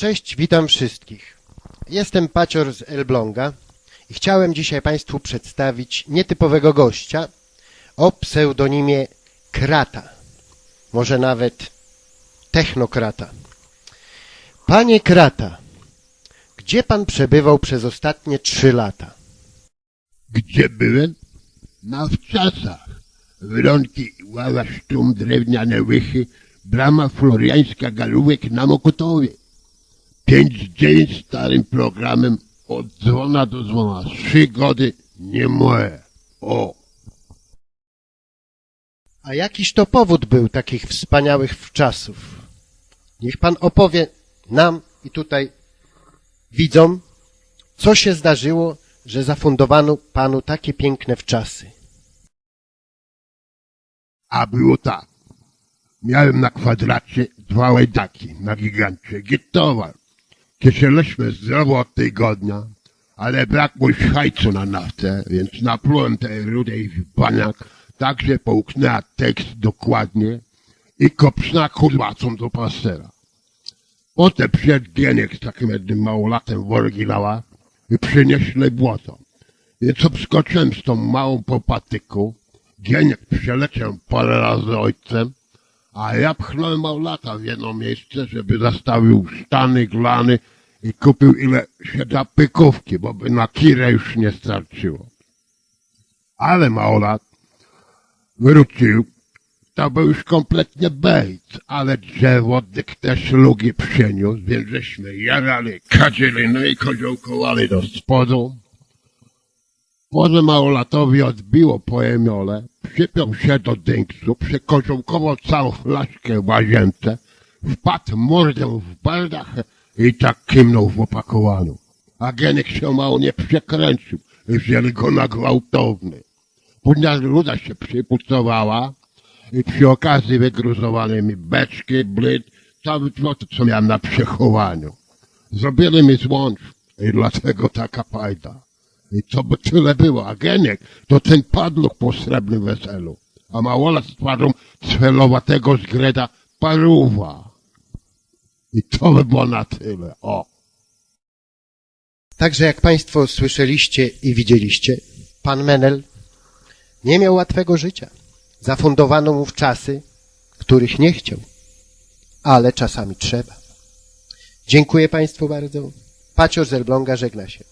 Cześć, witam wszystkich. Jestem Pacior z Elbląga i chciałem dzisiaj Państwu przedstawić nietypowego gościa o pseudonimie Krata. Może nawet Technokrata. Panie Krata, gdzie Pan przebywał przez ostatnie trzy lata? Gdzie byłem? Na wczasach. Wronki, ława sztum, drewniane łychy, brama floriańska, galówek na Mokotowie. Pięć dzień starym programem od dzwona do dzwona. Trzy gody nie moje. O, A jakiż to powód był takich wspaniałych wczasów? Niech Pan opowie nam i tutaj widzom, co się zdarzyło, że zafundowano Panu takie piękne wczasy. a było tak. Miałem na kwadracie dwa łajdaki na gigancie. Gittowar. Cieszyliśmy zdrowo od tygodnia, ale brakło hajcu na naftę, więc naplułem tej rudej w baniak, tak że połknęła tekst dokładnie i kopsna kurwacą do pastera. Potem przyszedł Gienek z takim jednym małolatem w oryginała i przynieśli błoto. Więc obskoczyłem z tą małą popatyką. Gieniek przeleciał parę razy ojcem, a ja pchnąłem małolata w jedno miejsce, żeby zastawił sztany, glany i kupił ile się da pykówki, bo by na kirę już nie starczyło. Ale małolat wrócił, to był już kompletnie bejt, ale drzewo dyk też lugi przyniósł, więc żeśmy jarali, kadzili, no i koziołkowali do spodu. Poza małolatowi odbiło pojemiole, przypiął się do dynksu, przekoziołkował całą flaszkę w łazience, wpadł mordę w baldach i tak kimnął w opakowaniu. A Genek się mało nie przekręcił, wzięli go na gwałtowny. Później ruda się przypucowała i przy okazji wygruzowali mi beczki, blyt, cały złoto, co miałem na przechowaniu. Zrobili mi złącz i dlatego taka fajda. I co by tyle było, a Geniek to ten padluk po srebrnym weselu, a małola z twarzą celowatego z greda paruwa. I to by było na tyle, o. Także jak Państwo słyszeliście i widzieliście, Pan Menel nie miał łatwego życia. Zafundowano mu w czasy, których nie chciał, ale czasami trzeba. Dziękuję Państwu bardzo. Pacior z Elbląga żegna się.